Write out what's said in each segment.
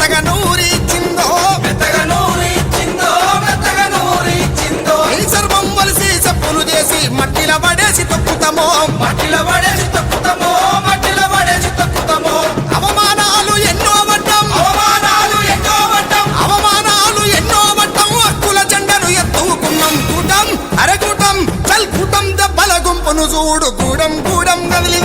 మెత్తగా నూరి చిందో మెత్తగా నూరి చిందో మెత్తగా నూరి చిందో ఈ సర్వం వలిసి సప్పులు చేసి మట్టిల పడేసి తొక్కుతామో. మట్టిల పడేసి తొక్కుతామో మట్టిల పడేసి తొక్కుతామో. అవమానాలు ఎన్నో వడ్డం అవమానాలు ఎన్నో వడ్డం అవమానాలు ఎన్నో వడ్డం హక్కుల జెండను ఎత్తుకున్నాం కూటం అరకూటం చల్కుటం దెబ్బల గుంపును చూడు. గూడం గూడం కదిలి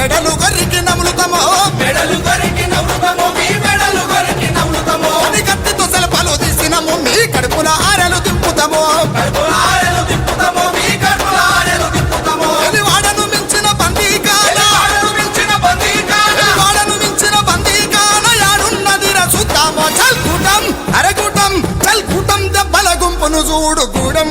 మెడలు గరికి నములుతామో. మెడలు గరికి నములుతామో మీ మెడలు గరికి నములుతామో. అని కత్తితో సెలపలు తీసినము మీ కడుపున ఆరలు దింపుతామో కడుపున ఆరలు దింపుతామో మీ కడుపున ఆరలు దింపుతామో అది వాడను మించిన బందీ వాడను మించిన బందీ వాడను మించిన బందీ యాడున్నది చల్కుటం అరగుటం చల్కుటం గుంపును చూడు గూడెం